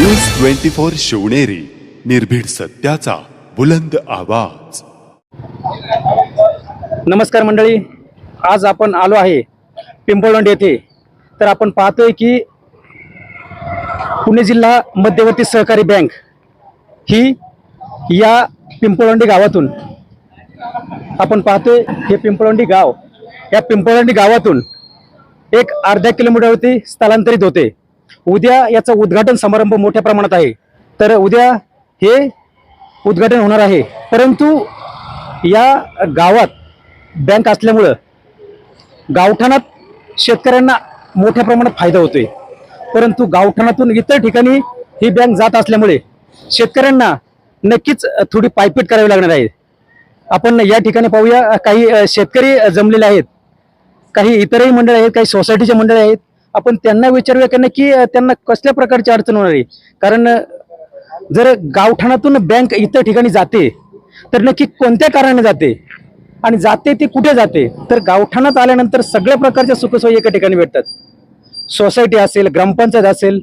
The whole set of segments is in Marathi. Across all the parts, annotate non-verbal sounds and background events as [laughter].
न्यूज ट्वेंटी फोर शिवनेरी निर्भीड सत्याचा बुलंद आवाज. नमस्कार मंडळी आज आपण आलो आहे पिंपळवंड येथे. तर आपण पाहतोय की पुणे जिल्हा मध्यवर्ती सहकारी बँक ही या पिंपळवंडी गावातून आपण पाहतोय हे पिंपळवंडी गाव या पिंपळवंडी गावातून एक अर्ध्या किलोमीटरवरती स्थलांतरित होते. उद्या याचं उद्घाटन समारंभ मोठ्या प्रमाणात आहे. तर उद्या हे उद्घाटन होणार आहे. परंतु या गावात बँक असल्यामुळं गावठाणात शेतकऱ्यांना मोठ्या प्रमाणात फायदा होतोय. परंतु गावठाणातून इतर ठिकाणी ही बँक जात असल्यामुळे शेतकऱ्यांना नक्कीच थोडी पायपीट करावी लागणार आहे. आपण या ठिकाणी पाहूया काही शेतकरी जमलेले आहेत. काही इतरही मंडळ आहेत काही सोसायटीचे मंडळ आहेत. आपण त्यांना विचारूया की नक्की अ, त्यांना कसल्या प्रकारची अडचण होणार आहे? कारण जर गावठाणातून बँक इतर ठिकाणी जाते तर नक्की कोणत्या कारणाने जाते? आणि जाते ती कुठे जाते? तर गावठाणात आल्यानंतर सगळ्या प्रकारच्या सुखसोयी एका ठिकाणी भेटतात. सोसायटी असेल ग्रामपंचायत असेल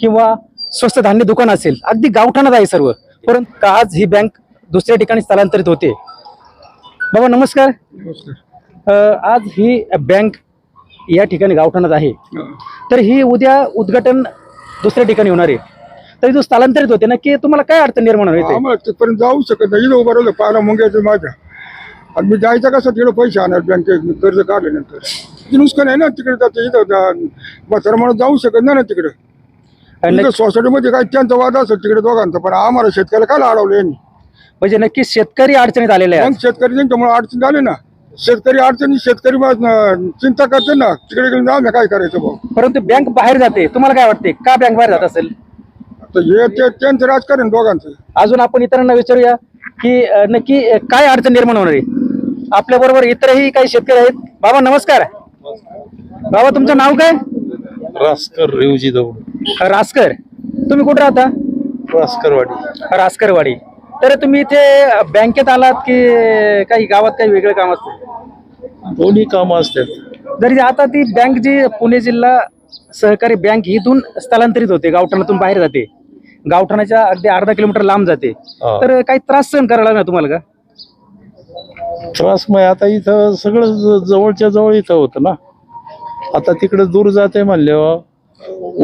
किंवा स्वस्त धान्य दुकान असेल अगदी गावठाणात आहे सर्व. परंतु आज ही बँक दुसऱ्या ठिकाणी स्थलांतरित होते. बाबा नमस्कार. आज ही बँक या ठिकाणी गावठाणात आहे. तर ही उद्या उद्घाटन दुसऱ्या ठिकाणी होणार आहे. तर इथून स्थलांतरित होते नक्की तुम्हाला काय अडचण निर्माण होईल? आम्हाला तिथपर्यंत जाऊ शकत नाही. इथं उभं राहिलं पाहिलं मुंग्याचं माझ्या. आणि मी जायचं कसं तिकडे पैसे आणणार बँकेत कर्ज काढल्यानंतर. ती नुसकान आहे ना तिकडे जाते इथं म्हातारा म्हणून जाऊ शकत नाही ना तिकडे. आणि सोसायटीमध्ये काय त्यांचा वाद असेल तिकडे दोघांचा पण आम्हाला शेतकऱ्याला काय अडवलं यांनी? म्हणजे नक्की शेतकरी अडचणीत आलेले आहेत. शेतकरी त्यांच्यामुळे अडचण झाली ना. शेतकरी अडचणी शेतकरी चिंता करते ना. तिकडे गेले आम्ही काय करायचं भाऊ? परंतु बँक बाहेर जाते. तुम्हाला काय वाटते? का बँक बाहेर जात असेल? हे ते त्यांचं राजकारण दोघांचं. अजून आपण इतरांना विचारूया की अ, नक्की अ, काय अडचण निर्माण होणार आहे? आपल्या बरोबर इतरही काही शेतकरी आहेत. बाबा नमस्कार. बाबा तुमचं नाव काय? रासकर रेवजी दौड. रासकर. तुम्ही कुठे राहता? रासकरवाडी. रासकरवाडी. तर तुम्ही इथे बँकेत आलात की काही गावात काही वेगळं काम असतं? दोन्ही कामं असतात. जरी आता ती बँक जी पुणे जिल्हा सहकारी बँक इथून स्थलांतरित होते गावठाणातून बाहेर जाते. गावठाणाच्या अगदी अर्धा किलोमीटर लांब जाते. हा. तर काही त्रास सहन करायला लागला तुम्हाला का? त्रास मग आता इथं सगळं ज- जवळच्या जवळ इथं होतं ना. आता तिकडे दूर जाते म्हणल्यावर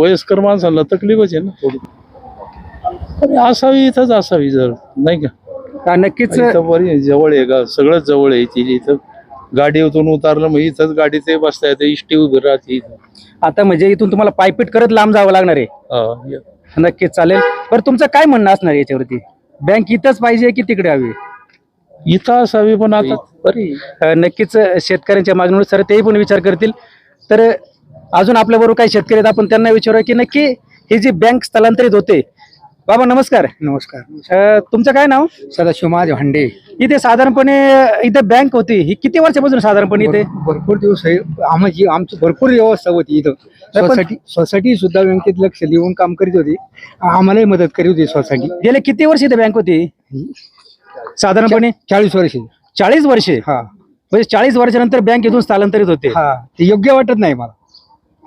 वयस्कर माणसाला तकलीफच आहे ना थोडी. असावी इथंच असावी जर नाही का? नक्कीच. इथं बरी जवळ आहे का सगळंच जवळ आहे तिथे इथं. गाडीतून उतारलं मग इथंच गाडी ते बसता येते इष्टी उभी राहते इथं. आता म्हणजे इथून तुम्हाला पायपीट करत लांब जावं लागणार आहे. हा, या. नक्कीच चालेल. बरं तुमचं काय म्हणणं असणार आहे याच्यावरती? बँक इथंच पाहिजे की तिकडे हवी? इथं असावी पण आता बरी अ, नक्कीच शेतकऱ्यांच्या मागणीनुसार तेही पण विचार करतील. तर अजून आपल्याबरोबर काही शेतकरी आहेत आपण त्यांना विचारूया की नक्की ही जी बँक स्थलांतरित होते बाबा नमस्कार. नमस्कार. अ, तुमचं काय नाव? सदाशिव माझे भांडे इथे साधारणपणे इथे बँक होती. ही किती वर्षापासून साधारणपणे इथे? भरपूर दिवस आहे आमची भरपूर व्यवस्था होती इथं. पण- सोसायटी सोसायटी सुद्धा बँकेत लक्ष देऊन काम करीत होती. आम्हालाही मदत करीत होती सोसायटी. गेले किती वर्ष इथे बँक होती? साधारणपणे? चाळीस वर्षी. चाळीस वर्षे? हा. म्हणजे चाळीस वर्षानंतर बँक इथून स्थलांतरित होते. हा. ते योग्य वाटत नाही मला.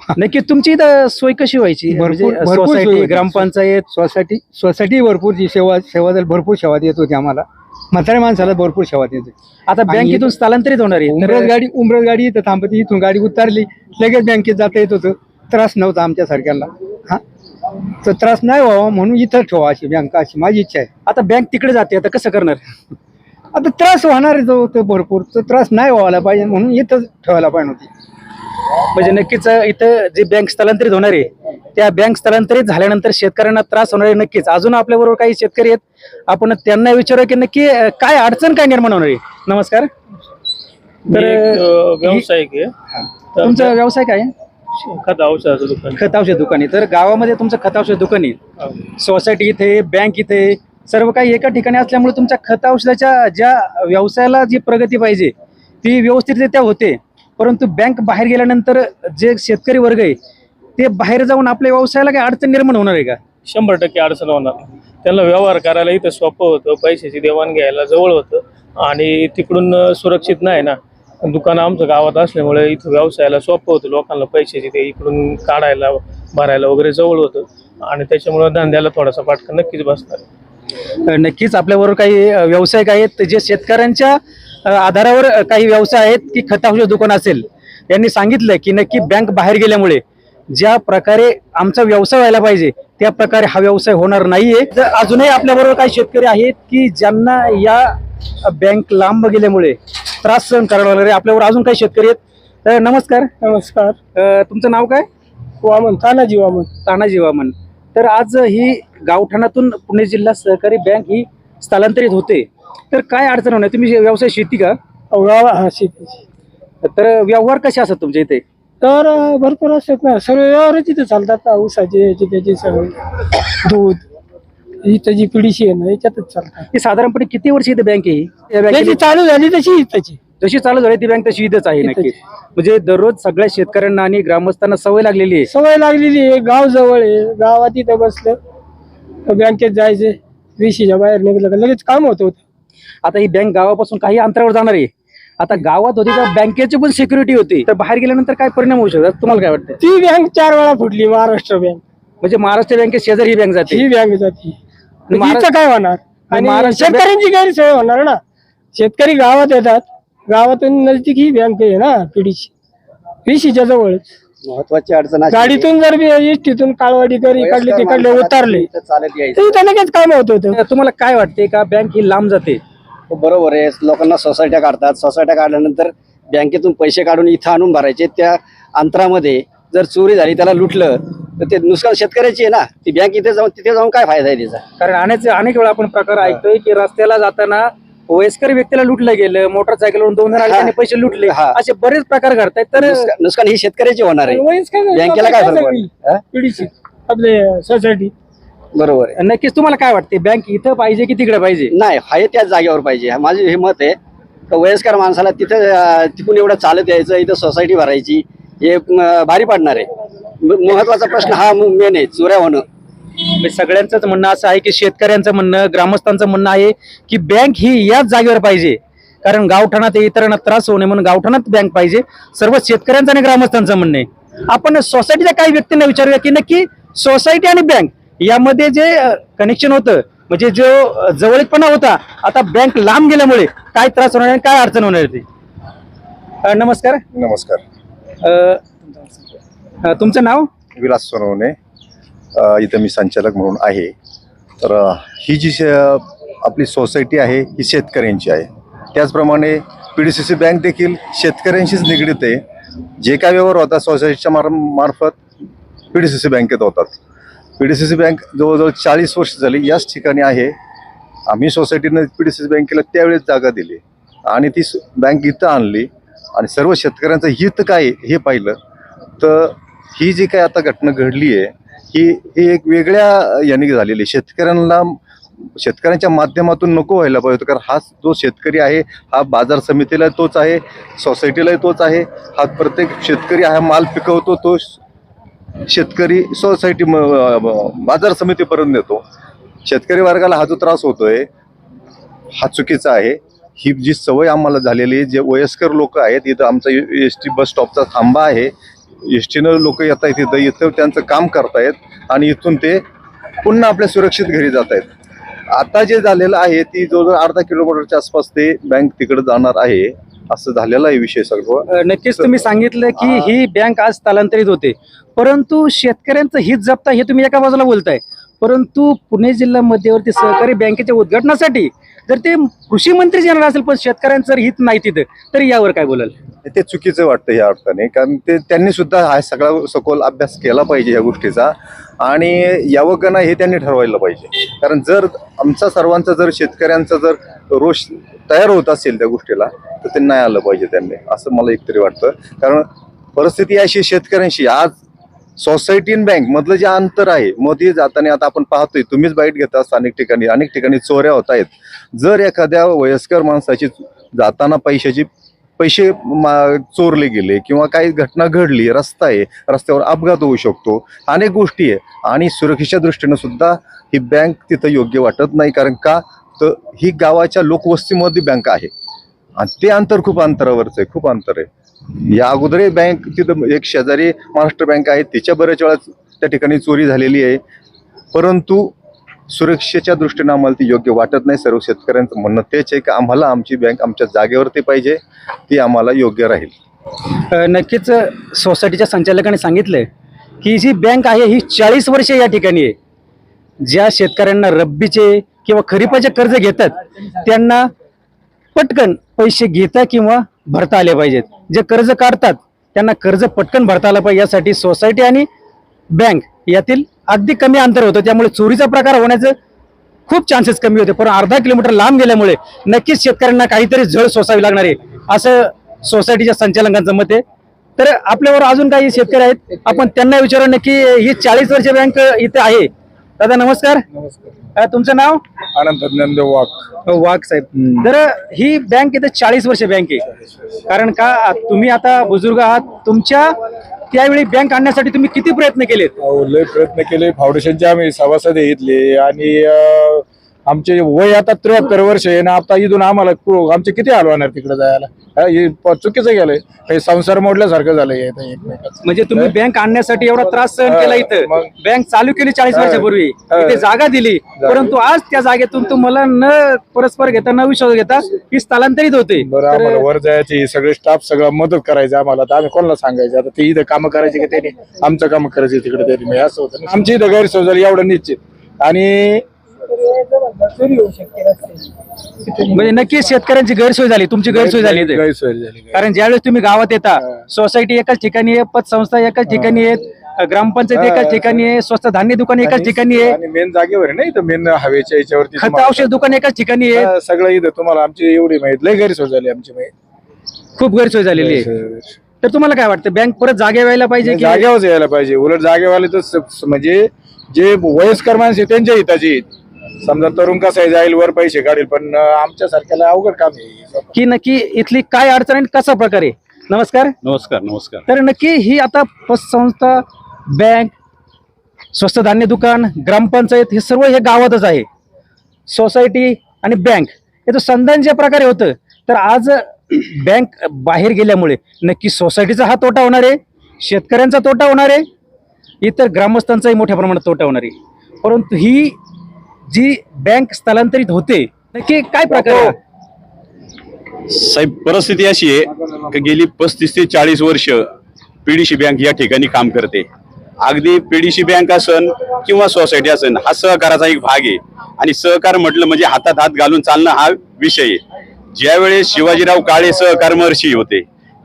[laughs] नक्की तुमची इथं सोय कशी व्हायची? म्हणजे भरपूर सोय सोसायटी. ग्रामपंचायत सोसायटी सोसायटी भरपूर जी सेवा सेवा भरपूर सेवा देत होती आम्हाला. म्हाताऱ्या माणसाला भरपूर सेवा देत होती. आता बँक आणि- इथून स्थलांतरित होणार आहे. उमरत तर- गाडी उमरत गाडी इथं थांबती इथून गाडी उतारली लगेच बँकेत जाता येत होतं. त्रास नव्हता आमच्या सारख्याला हा? तर त्रास नाही व्हावा म्हणून इथं ठेवा अशी बँक अशी माझी इच्छा आहे. आता बँक तिकडे जाते आता कसं करणार? आता त्रास होणार आहे तो तो भरपूर. तर त्रास नाही व्हायला पाहिजे म्हणून इथंच ठेवायला पाहिजे होती. म्हणजे नक्कीच इथं जी बँक स्थलांतरित होणार आहे त्या बँक स्थलांतरित झाल्यानंतर शेतकऱ्यांना त्रास होणार आहे नक्कीच. अजून आपल्या बरोबर काही शेतकरी आहेत आपण त्यांना विचारूया की नक्की काय अडचण काय निर्माण होणार आहे? नमस्कार. तर तर तुमचा व्यवसाय काय? खत औषधाचं दुकान खत औषध दुकान आहे. तर गावामध्ये तुमचं खत औषध दुकान आहे. सोसायटी इथे बँक इथे सर्व काही एका ठिकाणी असल्यामुळे तुमच्या खत औषधाच्या ज्या व्यवसायाला जी प्रगती पाहिजे ती व्यवस्थितरित्या होते. परंतु बँक बाहेर गेल्यानंतर जे शेतकरी वर्ग आहे ते बाहेर जाऊन आपल्या व्यवसायाला काही अडचण निर्माण होणार आहे का? शंभर टक्के अडचण होणार. त्यांना व्यवहार करायला इथं सोपं होतं पैशाची देवाण घ्यायला जवळ होतं आणि तिकडून सुरक्षित नाही ना. दुकान आमचं गावात असल्यामुळे इथं व्यवसायाला सोपं होतं. लोकांना पैशाची ते इकडून काढायला भरायला वगैरे जवळ होतं आणि त्याच्यामुळं धंद्याला थोडासा फाटका नक्कीच बसणार. नक्कीच आपल्याबरोबर काही व्यावसायिक आहेत जे शेतकऱ्यांच्या आधारावर काही व्यवसाय आहेत की खतावचे दुकान असेल यांनी सांगितलं की नक्की बँक बाहेर गेल्यामुळे ज्या प्रकारे आमचा व्यवसाय व्हायला पाहिजे त्या प्रकारे हा व्यवसाय होणार नाहीये. तर अजूनही आपल्याबरोबर काही शेतकरी आहेत की ज्यांना या बँक लांब गेल्यामुळे त्रास सहन करावा लागणार आहे आपल्यावर अजून काही शेतकरी आहेत. तर नमस्कार. नमस्कार. तुमचं नाव काय? वामन तानाजी वामन. तानाजी वामन. तर आज ही गावठाणातून पुणे जिल्हा सहकारी बँक ही स्थलांतरित होते. तर काय अडचण होणार? तुम्ही व्यवसाय शेती का? हा शेतीची तर व्यवहार कसे असतात तुमच्या इथे? तर भरपूर असतात ना. सगळे व्यवहारच इथे चालतात. ना ऊसाचे याचे त्याचे सगळे. दूध. इथं जी पिढीशी आहे ना याच्यातच चालतात. ही साधारणपणे किती वर्ष इथे बँक आहे? ही? या त्याची चालू झाली तशी इथंची. जशी चालू झाली ती बँक तशी इथेच आहे नक्की. म्हणजे दररोज सगळ्या शेतकऱ्यांना आणि ग्रामस्थांना सवय लागलेली आहे. सवय लागलेली आहे. गाव जवळ आहे. गावात इथं बसलं तर बँकेत जायचे. विशीच्या बाहेर निघलं का लगेच काम होत होतं. आता ही बँक गावापासून काही अंतरावर जाणार आहे. आता गावात होती तर बँकेची पण सिक्युरिटी होती. तर बाहेर गेल्यानंतर काय परिणाम होऊ शकतात? तुम्हाला काय वाटतं ती बँक चार वेळा फुटली महाराष्ट्र बँक म्हणजे महाराष्ट्र बँकेत शेजारी ही बँक जाते. ही बँक जाती. आणि इथं काय होणार? आणि महाराष्ट्र बँक- शेतकऱ्यांची गैरसोय होणार ना? शेतकरी गावात येतात. गावातून नजदीक ही बँक आहे ना पिढीची विशीच्या जवळच. महत्वाची अडचण अशी गाडीतून जर इष्टीतून काळवाडीकर इकडले वयस्कर तिकडले माणसाला उतरले. इथं चालत यायचं. तर इथं लगेच काम होत होतं. तुम्हाला काय वाटते का? बँक ही लांब जाते. हो, बरोबर आहे. लोकांना सोसायट्या काढतात. सोसायट्या काढल्यानंतर बँकेतून पैसे काढून इथं आणून भरायचे. त्या अंतरामध्ये जर चोरी झाली त्याला लुटलं तर ते नुकसान शेतकऱ्याची आहे ना. ती बँक इथे जाऊन तिथे जाऊन काय फायदा आहे त्याचा? कारण अनेक अनेक वेळा आपण प्रकार ऐकतोय की रस्त्याला जाताना वयस्कर व्यक्तीला लुटलं गेलं मोटरसायकलवरून दोन जण पैसे लुटले. हा. असे बरेच प्रकार घडतायत. तर नुकसान ही शेतकऱ्याची होणार आहे. बँकेला काय? पिढीची आपले सोसायटी. बरोबर आहे. नक्कीच तुम्हाला काय वाटते? बँक इथं पाहिजे की तिकडे पाहिजे? नाही आहे त्याच जागेवर पाहिजे. माझे हे मत आहे का वयस्कर माणसाला तिथं अं, तिथून एवढं चालत यायचं इथं सोसायटी भरायची हे अं, भारी पडणार आहे. म- महत्त्वाचा प्रश्न हा मेन आहे चोऱ्या होणं. म्हणजे सगळ्यांचंच म्हणणं असं आहे की शेतकऱ्यांचं म्हणणं ग्रामस्थांचं म्हणणं आहे की बँक ही याच जागेवर पाहिजे. कारण गावठाणात इतरांना त्रास होऊ नये म्हणून गावठाणात बँक पाहिजे. सर्व शेतकऱ्यांचं आणि ग्रामस्थांचं म्हणणं आहे. आपण सोसायटीच्या काही व्यक्तींना विचारूया की नक्की सोसायटी आणि बँक यामध्ये जे कनेक्शन होतं म्हणजे जो अ, जवळीकपणा होता आता बँक लांब गेल्यामुळे काय त्रास होणार आहे काय अडचण होणार ती? नमस्कार. नमस्कार. अ, तुमचं नाव? विलास सोनवणे. अ, इथं मी संचालक म्हणून आहे. तर अ, ही जी शे- आपली सोसायटी आहे ही शेतकऱ्यांची आहे. त्याचप्रमाणे P D C C bank देखील शेतकऱ्यांशीच निगडीत आहे. जे काय व्यवहार होतात सोसायटीच्या मार मार्फत पी डी सी सी बँकेत होतात. P D C C bank जवळजवळ चाळीस वर्ष झाली याच ठिकाणी आहे. आम्ही सोसायटीनं पी डी सी सी बँकेला त्यावेळेस जागा दिली. आणि ती स- बँक इथं आणली. आणि सर्व शेतकऱ्यांचं हित काय हे पाहिलं. तर ही जी काय आता घटना घडली आहे ही ही एक वेगळ्या याने झालेली. आहे. शेतकऱ्यांना शेतकऱ्यांच्या माध्यमातून नको व्हायला पाहिजे कारण हा जो शेतकरी आहे हा बाजार समितीला तोच आहे सोसायटीलाही तोच आहे. हा प्रत्येक शेतकरी हा माल पिकवतो तो शेतकरी सोसायटी बाजार समितीपर्यंत नेतो. शेतकरी वर्गाला हा जो त्रास होतोय. हा चुकीचा आहे. ही जी सवय आम्हाला झालेली आहे जे वयस्कर लोक आहेत इथं आमचा एस टी बस स्टॉपचा थांबा आहे. एस टीनं लोक येत आहेत इथं इथं त्यांचं काम करतायत आणि इथून ते पुन्हा आपल्या सुरक्षित घरी जात आहेत आता जे झालेलं आहे ती जवळजवळ अर्धा किलोमीटरच्या आसपास ते बँक तिकडे जाणार आहे. असं झालेला आहे विषय सर्व नक्कीच तुम्ही सांगितलं की ही. बँक आज स्थलांतरित होते. परंतु शेतकऱ्यांचं हित जपता हे तुम्ही एका बाजूला बोलताय. परंतु पुणे जिल्हा मध्यवर्ती सहकारी बँकेच्या उद्घाटनासाठी जर ते कृषी मंत्री येणार असेल पण शेतकऱ्यांचं जर हित नाही तिथं तर यावर काय बोलाल? ते चुकीचं वाटतं या अर्थाने कारण ते त्यांनी सुद्धा हा सगळा सखोल अभ्यास केला पाहिजे या गोष्टीचा. आणि यावं का नाही हे त्यांनी ठरवायला पाहिजे. कारण जर आमचा सर्वांचा जर शेतकऱ्यांचा जर रोष तयार होत असेल त्या गोष्टीला तर ते नाही आलं पाहिजे त्यांनी असं मला एकतरी वाटतं. कारण परिस्थिती अशी शेतकऱ्यांशी आज सोसायटी आणि बँक मधलं जे अंतर आहे मध्ये जाताना आता आपण पाहतोय तुम्हीच बाईट घेता अनेक ठिकाणी अनेक ठिकाणी चोऱ्या होत आहेत. जर एखाद्या वयस्कर माणसाची जाताना पैशाची पैसे मा- चोरले गेले किंवा काही घटना घडली रस्ता आहे रस्त्यावर अपघात होऊ शकतो अनेक गोष्टी आहे. आणि सुरक्षेच्या दृष्टीनं सुद्धा ही बँक तिथं योग्य वाटत नाही कारण का? तर ही गावाच्या लोकवस्तीमध्ये बँक आहे. आणि ते अंतर खूप अंतरावरचं आहे खूप अंतर आहे. या अगोदरही बँक तिथं एक शेजारी महाराष्ट्र बँक आहे तिच्या बऱ्याच वेळा त्या ठिकाणी चोरी झालेली आहे. परंतु सुरक्षेच्या दृष्टीनं आम्हाला ती योग्य वाटत नाही. सर्व शेतकऱ्यांचं म्हणणं तेच आहे की आम्हाला आमची बँक आमच्या जागेवरती पाहिजे ती आम्हाला योग्य राहील. नक्कीच सोसायटीच्या संचालकाने सांगितलं की जी बँक आहे ही चाळीस वर्ष या ठिकाणी आहे. ज्या शेतकऱ्यांना रब्बीचे किंवा खरीपाचे कर्ज घेतात त्यांना पटकन पैसे घेता किंवा भरता आले पाहिजेत. जे कर्ज काढतात त्यांना कर्ज पटकन भरता आलं पाहिजे. यासाठी सोसायटी आणि बँक यातील अगदी कमी अंतर होतं. त्यामुळे चोरीचा प्रकार होण्याचं खूप चान्सेस कमी होते. पण अर्धा किलोमीटर लांब गेल्यामुळे नक्कीच शेतकऱ्यांना काहीतरी झळ सोसावी लागणार आहे असं सोसायटीच्या संचालकांचं मत आहे. तर आपल्यावर अजून काही शेतकरी आहेत आपण त्यांना विचारू नक्की ही चाळीस वर्ष बँक इथे आहे. दादा नमस्कार. अ, तुमचं नाव? अनंत नंद वाघ. हो, वाघ साहेब. तर ही बँक इथे चाळीस वर्ष बँक आहे. कारण का तुम्ही आता बुजुर्ग आहात. तुमच्या त्यावेळी बँक आणण्यासाठी तुम्ही किती प्रयत्न केलेत? अहो, लय प्रयत्न केले. फाउंडेशनचे आम्ही सभासद इथले आणि अं, आमचे वय आता त्र्याहत्तर वर्ष आहे ना आता इथून आम्हाला आमचे किती हाल होणार तिकडे जायला? हा, चुकीचं गेलंय हे संसार मोडल्यासारखं झालंय. म्हणजे तुम्ही बँक आणण्यासाठी एवढा त्रास सहन केला इथं. बँक चालू केली चाळीस. वर्षापूर्वी. इथे जागा दिली. परंतु आज त्या जागेतून तुम्हाला न परस्पर घेता न विश्वास घेता ही स्थलांतरित होते. बरं वर जायची सगळे स्टाफ सगळं मदत करायचं आम्हाला. तर आम्ही कोणाला सांगायचं? आता ते इथं कामं करायचे की त्यांनी? आमचं काम करायचे तिकडे मग असं होतं. आमची इथं गैरसोय झाली एवढं निश्चित. आणि म्हणजे नक्कीच शेतकऱ्यांची गैरसोय झाली तुमची गैरसोय झाली इथे. गैरसोय झाली कारण ज्यावेळेस तुम्ही गावात येता सोसायटी एकाच ठिकाणी आहे पतसंस्था एकाच ठिकाणी आहेत ग्रामपंचायत एकाच ठिकाणी आहे स्वस्त धान्य दुकान एकाच ठिकाणी आहे. आणि मेन जागेवर आहे ना इथं मेन हवेच्या याच्यावरती खत तुम्हाला- औषध दुकान एकाच ठिकाणी आहे. हा, सगळं इथं तुम्हाला आमची एवढी माहीत. लय गैरसोय झाली आमची माहीत. खूप गैरसोय झालेली आहे. तर तुम्हाला काय वाटतं बँक परत जागे व्हायला पाहिजे की जागेवर यायला पाहिजे. उलट जागेवाले तर स- स- म्हणजे जे वयस्कर माणसं आहेत, त्यांच्या हिताची आहेत. समजा तरुण कसा आहे जाईल वर पैसे काढेल पण आमच्या सारख्याला अवघड काम आहे. की नक्की इथली काय अडचण आणि कसा प्रकारे नमस्कार. नमस्कार नमस्कार. तर नक्की ही आता पतसंस्था बँक स्वस्त धान्य दुकान ग्रामपंचायत हे सर्व हे गावातच आहे. सोसायटी आणि बँक. हे तर संधान ज्या प्रकारे होतं. तर आज बँक बाहेर गेल्यामुळे नक्की सोसायटीचा हा तोटा होणार आहे शेतकऱ्यांचा तोटा होणार आहे इतर ग्रामस्थांचाही मोठ्या प्रमाणात तोटा होणार आहे. परंतु ही जी बँक स्थलांतरित होते नक्की काय प्रकार साहेब परिस्थिती अशी आहे की गेली पस्तीस ते चाळीस वर्ष पीडीसी बँक या ठिकाणी काम करते. अगदी पीडीसी बँक असन किंवा सोसायटी असन हा सहकाराचा एक भाग आहे. आणि सहकार म्हटलं म्हणजे हातात हात घालून चालणं हा विषय आहे. ज्यावेळेस शिवाजीराव काळे सहकार महर्षी होते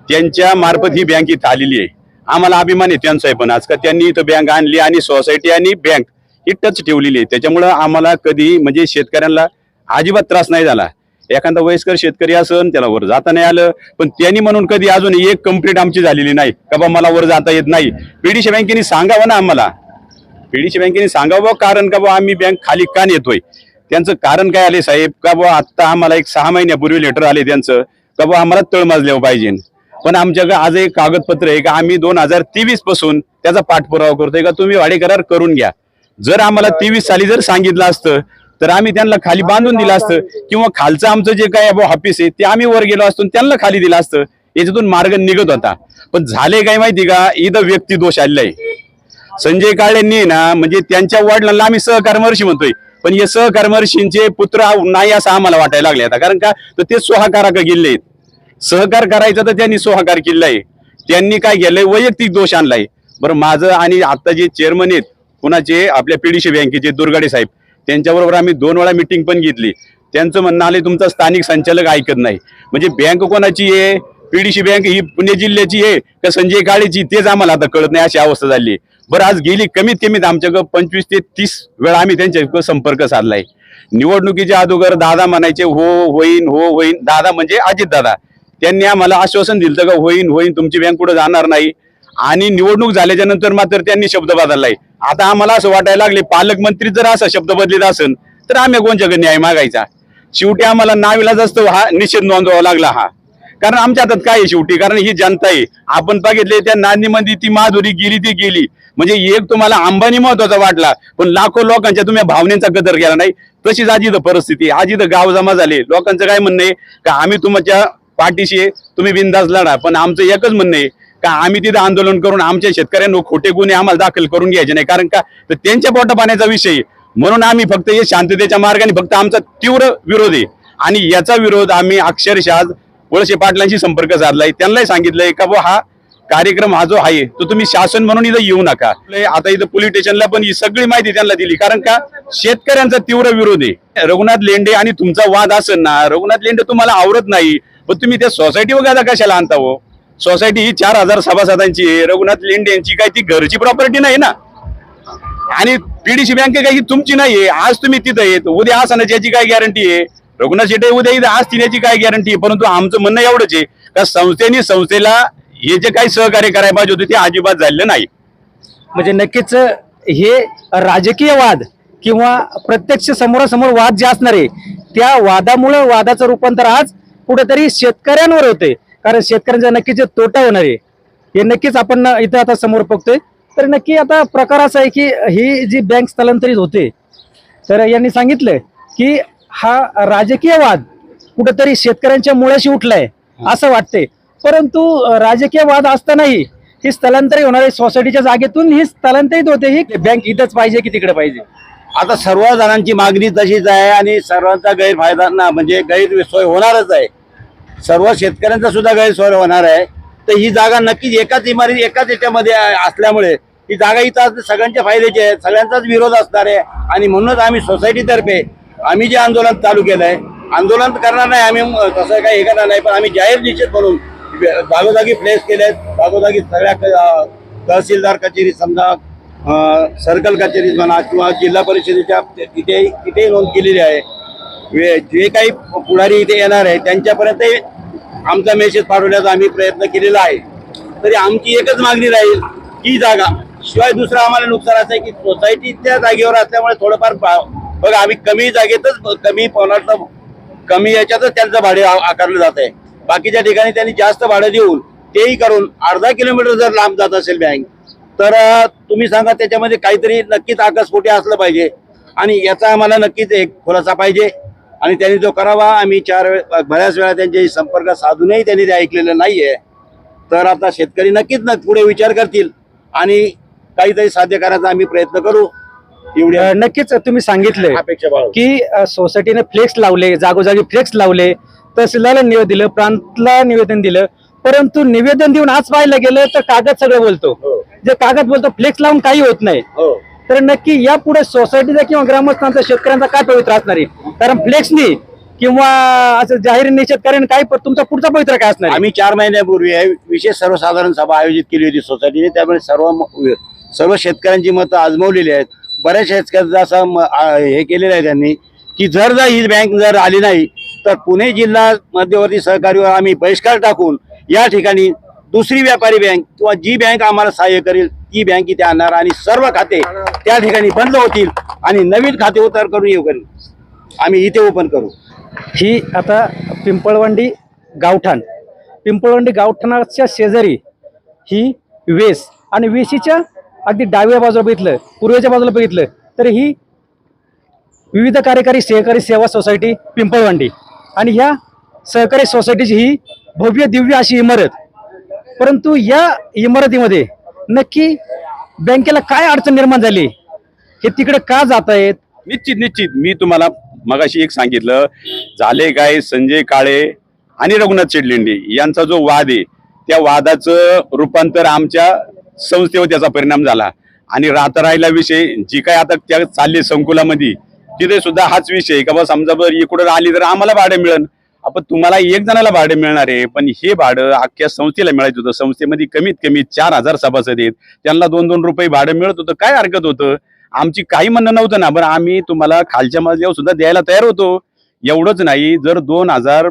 त्यांच्या मार्फत ही बँक इथं आलेली आहे. आम्हाला अभिमान आहे त्यांचा आहे पण. आज का त्यांनी इथं बँक आणली आणि सोसायटी आणि बँक ही टच ठेवलेली आहे. त्याच्यामुळं आम्हाला कधी म्हणजे शेतकऱ्यांना अजिबात त्रास नाही झाला. एखादा वयस्कर शेतकरी असन त्याला वर जाता नाही आलं पण त्यांनी म्हणून कधी अजून एक कंप्लीट आमची झालेली नाही. का बा मला वर जाता येत नाही? पीडीसी बँकेने सांगावं ना आम्हाला. पीडीसी बँकेने सांगावं कारण का बा आम्ही बँक खाली का नेतोय त्यांचं कारण काय आले साहेब? का बा आत्ता आम्हाला एक सहा महिन्यापूर्वी लेटर आले त्यांचं. का बा आम्हाला तळमजल्यावर पाहिजे. पण आमच्याकडे आज एक कागदपत्र आहे का? आम्ही दोन हजार तेवीसपासून त्याचा पाठपुरावा करतोय का? तुम्ही वाडे करार करून घ्या. जर आम्हाला तेवीस साली जर सांगितलं असतं तर आम्ही त्यांना खाली बांधून दिलं असतं. किंवा खालचं आमचं जे काय ऑफिस आहे ते आम्ही वर गेलो असतो त्यांना खाली दिलं असतं. याच्यातून मार्ग निघत होता. पण झाले काय माहिती का? इथं व्यक्ती दोष आलेला आहे. संजय काळेंनी ना म्हणजे त्यांच्या वडिलांना आम्ही सहकर्मर्षी म्हणतोय. पण हे सहकर्मर्षींचे पुत्र नाही असं आम्हाला वाटायला लागले आता. कारण का? तर ते सोहाकाराक गेले. आहेत सहकार करायचा तर त्यांनी सोहाकार केलेला आहे. त्यांनी काय केलंय? वैयक्तिक दोष आणलाय. बरं माझं आणि आता जे चेअरमन आहेत कुणाचे आपल्या पिडीशी बँकेचे दुर्गाडे साहेब त्यांच्याबरोबर आम्ही दोन वेळा मिटिंग पण घेतली. त्यांचं म्हणणं आले तुमचा स्थानिक संचालक ऐकत नाही. म्हणजे बँक कोणाची आहे? पीडीसी बँक ही पुणे जिल्ह्याची आहे का संजय काळेची? तेच आम्हाला आता कळत नाही अशी अवस्था झाली आहे. बरं आज गेली कमीत कमीत आमच्याकडं पंचवीस ते तीस वेळा आम्ही त्यांच्या संपर्क साधलाय. निवडणुकीच्या अगोदर दादा म्हणायचे हो होईन हो होईन. दादा म्हणजे अजित दादा त्यांनी आम्हाला आश्वासन दिलं का होईन होईन तुमची बँक कुठं जाणार नाही. आणि निवडणूक झाल्याच्यानंतर मात्र त्यांनी शब्द बदललाय. आता आम्हाला असं वाटायला लागले पालकमंत्री जर असा शब्द बदलीत असेल तर आम्ही कोणच्याकडे न्याय मागायचा? शेवटी आम्हाला नाविलाच असतो हा निषेध नोंदवावा लागला हा. कारण आमच्या हातात काय आहे शेवटी? कारण ही जनता आहे. आपण बघितले त्या नांदीमध्ये ती माधुरी गेली ती गेली. म्हणजे एक तुम्हाला अंबानी महत्त्वाचा वाटला पण लाखो लोकांच्या तुम्ही भावनेचा कदर केला नाही. तशीच आज इथं परिस्थिती आजी आज इथं गाव जमा झाले. लोकांचं काय म्हणणं आहे? का आम्ही तुमच्या पाठीशी तुम्ही बिंदास लढा. पण आमचं एकच म्हणणं आहे का आम्ही तिथं आंदोलन करून आमच्या शेतकऱ्यांना खोटे गुन्हे आम्हाला दाखल करून घ्यायचे नाही. कारण का? तर त्यांच्या पोटा पाण्याचा विषय म्हणून आम्ही फक्त हे शांततेच्या मार्गाने फक्त आमचा तीव्र विरोध आहे. आणि याचा विरोध आम्ही अक्षरशः वळसे पाटलांशी संपर्क साधलाय. त्यांनाही सांगितलंय का बुवा हा कार्यक्रम हा जो आहे तो तुम्ही शासन म्हणून इथं येऊ नका. आता इथं पोलीस स्टेशनला पण ही सगळी माहिती त्यांना दिली. कारण का? शेतकऱ्यांचा तीव्र विरोध आहे. रघुनाथ लेंडे आणि तुमचा वाद असेल ना रघुनाथ लेंडे तुम्हाला आवडत नाही. पण तुम्ही त्या सोसायटी वगैरे कशाला आणता हो? सोसायटी ही चार हजार सभासदांची आहे. रघुनाथ लेंडे यांची काय ती घरची प्रॉपर्टी नाही ना. आणि पीडीसी बँक काही ही तुमची नाहीये आज तुम्ही तिथं येत उद्या असण्याची याची काय गॅरंटी आहे? रघुनाथ शेटे उद्या इथं आज तिण्याची काय गॅरंटी आहे? परंतु आमचं म्हणणं एवढंच आहे का संस्थेने संस्थेला हे जे काही सहकार्य करायला पाहिजे होते ते अजिबात झालेलं नाही. म्हणजे नक्कीच हे राजकीय वाद किंवा प्रत्यक्ष समोरासमोर वाद जे असणार आहे त्या वादामुळे वादाचं रूपांतर आज कुठेतरी शेतकऱ्यांवर होते कारण शेतकऱ्यांचा नक्कीच जे तोटा होणार आहे. हे नक्कीच आपण इथं आता समोर बघतोय. तर नक्की आता प्रकार असा आहे की ही जी बँक स्थलांतरित होते तर यांनी सांगितलं की हा राजकीय वाद कुठंतरी शेतकऱ्यांच्या मुळाशी उठलाय असं वाटतंय. परंतु राजकीय वाद असतानाही ही स्थलांतरित होणारी सोसायटीच्या जागेतून ही स्थलांतरित होते. ही बँक इथंच पाहिजे की तिकडे पाहिजे? आता सर्व जणांची मागणी तशीच आहे आणि सर्वांचा गैरफायदा म्हणजे गैरसोय होणारच आहे. सर्व शेतकऱ्यांचा सुद्धा गैरसोय होणार आहे. तर ही जागा नक्कीच एकाच इमारती एकाच याच्यामध्ये असल्यामुळे ही जागा इथं असणं सगळ्यांच्या फायद्याची आहे. सगळ्यांचाच विरोध असणार आहे. आणि म्हणूनच आम्ही सोसायटीतर्फे आम्ही जे आंदोलन चालू केलं आहे आंदोलन करणार नाही आम्ही तसं काही हे करणार नाही पण आम्ही जाहीर निश्चित म्हणून जागोजागी प्लेस केले आहेत जागोजागी सगळ्या तहसीलदार कचेरी समजा सर्कल कचेरीत म्हणा किंवा जिल्हा परिषदेच्या तिथे तिथेही नोंद केलेली आहे. जे काही पुढारी इथे येणार आहे त्यांच्यापर्यंत आमचा मेसेज पाठवण्याचा आम्ही प्रयत्न केलेला आहे. तरी आमची एकच मागणी राहील ही जागा. शिवाय दुसरं आम्हाला नुकसान असं आहे की सोसायटीच्या जागेवर असल्यामुळे थोडंफार बघा आम्ही कमी जागेतच कमी पवनाचं कमी याच्यातच त्यांचं भाडे आकारलं जात आहे बाकीच्या ठिकाणी त्यांनी जास्त भाडं देऊन तेही करून अर्धा किलोमीटर जर लांब जात असेल बँक तर तुम्ही सांगा त्याच्यामध्ये काहीतरी नक्कीच आकस्फोटी असलं पाहिजे. आणि याचा आम्हाला नक्कीच एक खुलासा पाहिजे. आणि त्यांनी जो करावा आम्ही चार वेळ बऱ्याच वेळा त्यांच्याशी संपर्क साधूनही त्यांनी ते ऐकलेलं नाहीये. तर आता शेतकरी नक्कीच न पुढे विचार करतील आणि काहीतरी साध्य करायचा आम्ही प्रयत्न करू. एवढी अं, नक्कीच तुम्ही सांगितलंय अपेक्षा बाळगू. की अ, सोसायटीने फ्लेक्स लावले जागोजागी फ्लेक्स लावले तहसीलदारला निवेदन दिलं प्रांतला निवेदन दिलं परंतु निवेदन देऊन आज पाहायला गेलं तर कागद सगळं बोलतो. हो. जे कागद बोलतो फ्लेक्स लावून काही होत नाही. हो. तर नक्की यापुढे सोसायटीचा किंवा ग्रामस्थांचा शेतकऱ्यांचा काय पवित्र असणार आहे? कारण फ्लेक्सनी किंवा असं जाहीर निषेध करेन काय तुमचा पुढचा पवित्र काय असणार आम्ही चार महिन्यापूर्वी विशेष सर्वसाधारण सभा आयोजित केली होती सोसायटीने त्यामुळे सर्व म- सर्व शेतकऱ्यांची मतं आजमावलेली आहेत. बऱ्याच शेतकऱ्यांचा असं हे केलेलं आहे त्यांनी की जर जर ही बँक जर आली नाही तर पुणे जिल्हा मध्यवर्ती सहकारीवर आम्ही बहिष्कार टाकून या ठिकाणी दुसरी व्यापारी बँक किंवा जी बँक आम्हाला सहाय्य करेल ती बँक इथे आणणार आणि सर्व खाते त्या ठिकाणी बंद होतील आणि नवीन खाते उतार करून येऊ करू आम्ही इथे ओपन करू. ही आता पिंपळवंडी गावठाण. पिंपळवंडी गावठाणाच्या शेजारी ही वेस आणि वेशीच्या अगदी डाव्या बाजूला बघितलं पूर्वेच्या बाजूला बघितलं तर ही विविध कार्यकारी सहकारी सेवा सोसायटी पिंपळवंडी. आणि ह्या सहकारी सोसायटीची ही भव्य दिव्य अशी इमारत. परंतु या इमारतीमध्ये नक्की बँकेला काय अडचण निर्माण झाली? हे तिकडे का जात आहेत निश्चित निश्चित. मी तुम्हाला मगाशी एक सांगितलं. झाले काय संजय काळे आणि रघुनाथ शेडलेंडे यांचा जो वाद आहे त्या वादाचं रूपांतर आमच्या संस्थेवर त्याचा परिणाम झाला. आणि राहता राहिला विषय जी काय आता त्या चालले संकुलामध्ये तिथे सुद्धा हाच विषय का बा? समजा बरं इकडं आली तर आम्हाला भाडं मिळेल. आपण तुम्हाला एक जणाला भाडं मिळणार आहे पण हे भाडं अख्ख्या संस्थेला मिळायचं होतं. संस्थेमध्ये कमीत कमी चार हजार सभासद आहेत. त्यांना दोन दोन रुपये भाडं मिळत होतं. काय हरकत होतं? आमची काही म्हणणं नव्हतं ना बरं आम्ही तुम्हाला खालच्या मजल्यावर सुद्धा द्यायला तयार होतो. एवढंच नाही जर दोन हजार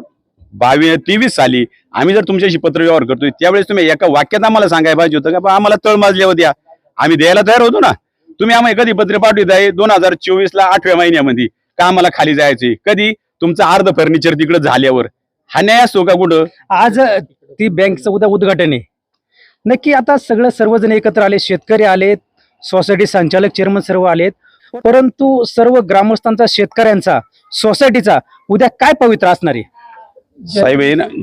बावीस तेवीस साली आम्ही जर तुमच्याशी पत्रव्यवहार करतोय त्यावेळेस तुम्ही एका वाक्यात आम्हाला सांगायला पाहिजे होतं का आम्हाला तळ माजल्यावर द्या. आम्ही द्यायला तयार होतो ना. तुम्ही आम्हाला कधी पत्र पाठवित आहे दोन हजार चोवीसला आठव्या महिन्यामध्ये का आम्हाला खाली जायचे कधी? तुमचं अर्ध फर्निचर तिकडे झाल्यावर. हा न्याय असतो का कुठं? आज ती बँकचं उद्या उद्घाटन आहे. नक्की आता सगळं सर्वजण एकत्र आले शेतकरी आलेत सोसायटी संचालक चेअरमन सर्व आलेत. परंतु सर्व ग्रामस्थांचा शेतकऱ्यांचा सोसायटीचा उद्या काय पवित्र असणार आहे? साहेब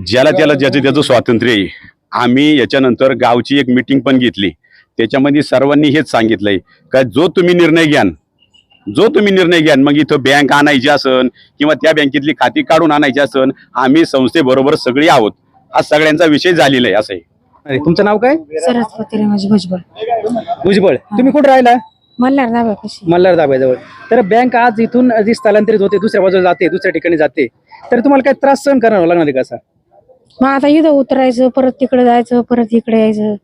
ज्याला त्याला ज्याचं त्याचं स्वातंत्र्य आहे. आम्ही याच्यानंतर गावची एक मिटिंग पण घेतली. त्याच्यामध्ये सर्वांनी हेच सांगितलंय. का जो तुम्ही निर्णय घ्याल जो तुम्ही निर्णय घ्याल मग इथं बँक आणायची असन किंवा त्या बँकेतली खाती काढून आणायची असन आम्ही संस्थेबरोबर सगळी आहोत. हा सगळ्यांचा विषय झालेला आहे असं आहे अरे, तुमचं नाव काय? सरस्वती रमेश भुजबळ. भुजबळ. तुम्ही कुठे राहिला? मल्हार दाब्यापाशी मल्हार दाबाजवळ तर बँक आज इथून जी स्थलांतरित होते दुसऱ्या बाजूला जाते दुसऱ्या ठिकाणी जाते. तर तुम्हाला काय त्रास सहन करावा लागणार आहे का असा? मग आता इथं उतरायचं परत तिकडे जायचं परत इकडे यायचं.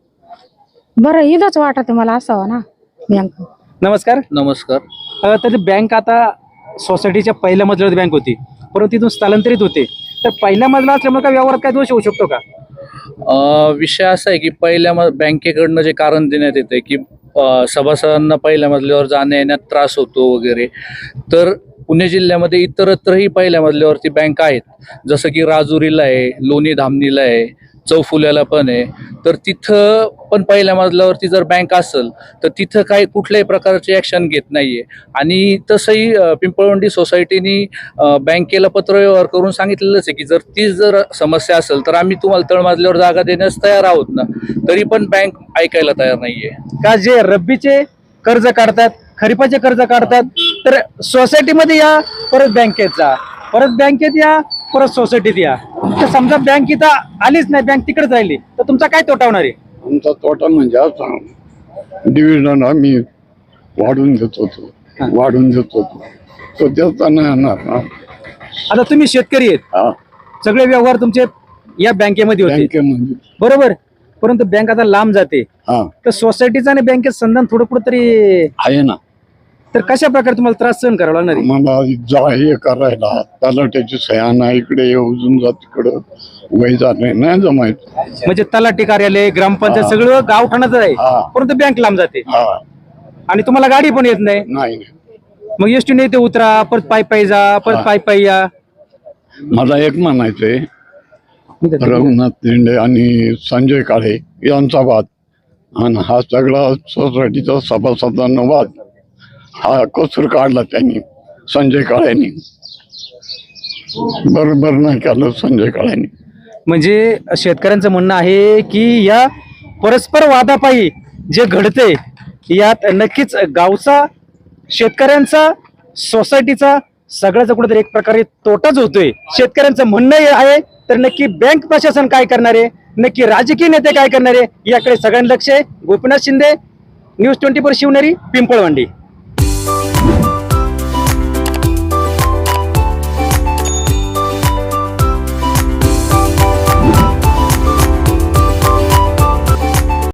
बरं इथंच वाटत मला असावं ना बँक नमस्कार. नमस्कार. अ, तर बँक आता सोसायटीच्या पहिल्या मजल्यावर बँक होती. परंतु तिथून स्थलांतरित होते. तर पहिल्या मजला असल्यामुळे काय व्यवहारात काय दोष होऊ शकतो का? विषय असा आहे की पहिल्या म- बँकेकडनं जे कारण देण्यात येते की सभासदांना पहिल्या मजल्यावर जाण्या येण्यात त्रास होतो वगैरे. तर पुणे जिल्ह्यामध्ये इतरत्रही पहिल्या मजल्यावरती बँक आहेत. जसं की राजुरीला आहे लोणी धामणीला आहे चौफुल्याला पण आहे. तर तिथं पण पहिल्या मजल्यावरती जर बँक असेल तर तिथं काही कुठल्याही प्रकारचे ॲक्शन घेत नाहीये. आणि तसंही पिंपळवंडी सोसायटीनी बँकेला बँकेला पत्रव्यवहार करून सांगितलेलंच आहे की जर तीच जर समस्या असेल तर आम्ही तुम्हाला तळमजल्यावर जागा देण्यास तयार आहोत ना. तरी पण बँक ऐकायला तयार नाहीये. का जे रब्बीचे कर्ज काढतात खरीपाचे कर्ज काढतात तर सोसायटीमध्ये या परत बँकेत जा. परत बँकेत या परत सोसायटीत या तर समजा बँक इथं आलीच नाही बँक तिकडेच राहिली तर तुमचा काय तोटा होणार आहे? आमचा तोटा म्हणजे असा डिव्हिजन आम्ही वाढून देत होतो वाढून देत होतो. तो देता नाही येणार ना आता तुम्ही शेतकरी आहेत. हा. सगळे व्यवहार तुमचे या बँकेमध्ये होते. बँकेमध्ये बरोबर? परंतु बँक आता लांब जाते. हा. तर सोसायटीचं आणि बँकेत संधान थोडं पुढे तरी आहे ना. तर कशा प्रकारे तुम्हाला त्रास सहन करावा लागणार आहे? मला जा हे करायला त्याला त्याची सह्याना इकडे येऊन जा तिकडं वय झाले नाही जमायचं. म्हणजे तलाठी कार्यालय ग्रामपंचायत सगळं गावठाणाच आहे हा. परंतु बँक लांब जाते. हा. आणि तुम्हाला गाडी पण येत नाही. नाही. मग एसटी इथे उतरा परत पाय पायी जा परत. पाय पायी या. मला एक म्हणायचंय रघुनाथ दिंडे आणि संजय काळे यांचा वाद. आणि हा सगळा सोसायटीचा सभासदांना वाद. हा कसूर काढला त्यांनी संजय काळेनी बरोबर नाही केलं संजय काळेनी म्हणजे शेतकऱ्यांचं म्हणणं आहे की या परस्पर वादापायी जे घडते यात नक्कीच गावचा शेतकऱ्यांचा सोसायटीचा सगळ्याचा कुठेतरी एक प्रकारे तोटाच होतोय. शेतकऱ्यांचं म्हणणं हे आहे तर नक्की बँक प्रशासन काय करणार आहे? नक्की राजकीय नेते काय करणार आहे? याकडे सगळ्यांना लक्ष आहे. Gopinath Shinde news twenty four Shivneri Pimpalwandi.